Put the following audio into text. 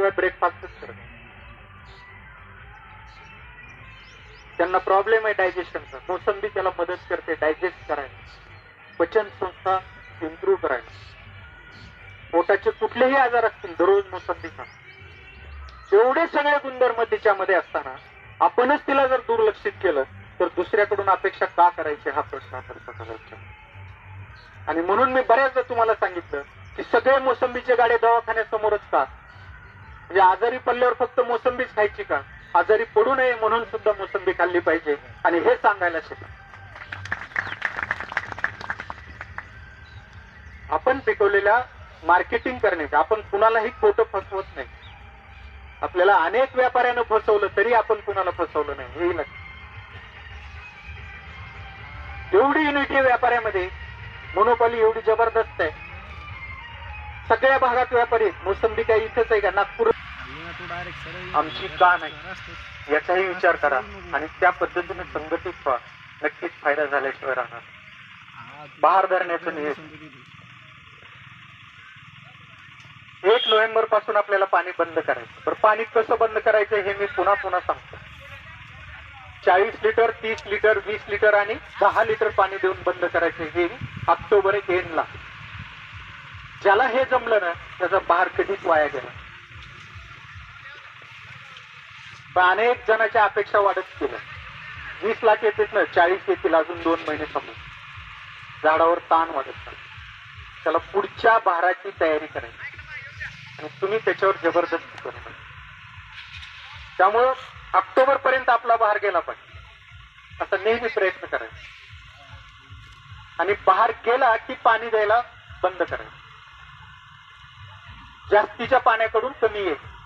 शिवाय ब्रेकफास्टच करत त्यांना प्रॉब्लेम आहे डायजेशनचा मोसंबी त्याला मदत करते डायजेस्ट करायला. पचन संस्था इम्प्रूव्ह करायला पोटाचे कुठलेही आजार असतील दररोज मोसंबी खा एवढे सगळे गुणधर्म तिच्यामध्ये असताना आपणच तिला जर दुर्लक्षित केलं तर दुसऱ्याकडून अपेक्षा का करायची? हा प्रश्न आपण आणि म्हणून मी बऱ्याचदा तुम्हाला सांगितलं की सगळे मोसंबीचे गाडे दवाखान्यासमोरच का? म्हणजे आजारी पडल्यावर फक्त मोसंबीच खायची का? आजारी पडू नये म्हणून सुद्धा मोसंबी खाल्ली पाहिजे. आणि हे सांगायला शिका. आपण पिकवलेल्या मार्केटिंग करण्याचे आपण कुणालाही खोटं फसवत नाही. आपल्याला अनेक व्यापाऱ्यानं फसवलं तरी आपण कुणाला फसवलं नाही हेही नक्की. एवढी युनिटी व्यापाऱ्यामध्ये. मोनोपॉली एवढी जबरदस्त आहे. सगळ्या भागात व्यापारी मोसंबी काय इथंच आहे का? नागपूर आमची का नाही याचाही विचार करा आणि त्या पद्धतीने संघटित व्हा. नक्कीच फायदा झाल्याशिवाय राहणार बाहेर धरण्याचं नियम एक नोव्हेंबरपासून आपल्याला पाणी बंद करायचं. तर पाणी कसं बंद करायचं हे मी पुन्हा पुन्हा सांगतो. चाळीस लिटर तीस लिटर वीस लिटर आणि दहा लिटर पाणी देऊन बंद करायचं हे ऑक्टोबर एक एंडला. ज्याला हे जमलं ना त्याचा बाहेर कधीच वाया गेला पण अनेक जणांच्या अपेक्षा वाढत गेल्या. वीस लाख येतील ना चाळीस येतील अजून दोन महिने समोर झाडावर ताण वाढत चालला. त्याला पुढच्या भाराची तयारी करायची. आणि तुम्ही त्याच्यावर जबरदस्ती करू नका. त्यामुळं ऑक्टोबर पर्यंत आपला बहार गेला पाहिजे. असा नेहमी प्रयत्न करायचा. आणि बहार गेला की पाणी द्यायला बंद करायचं. जास्तीच्या पाण्याकडून कमी येईल.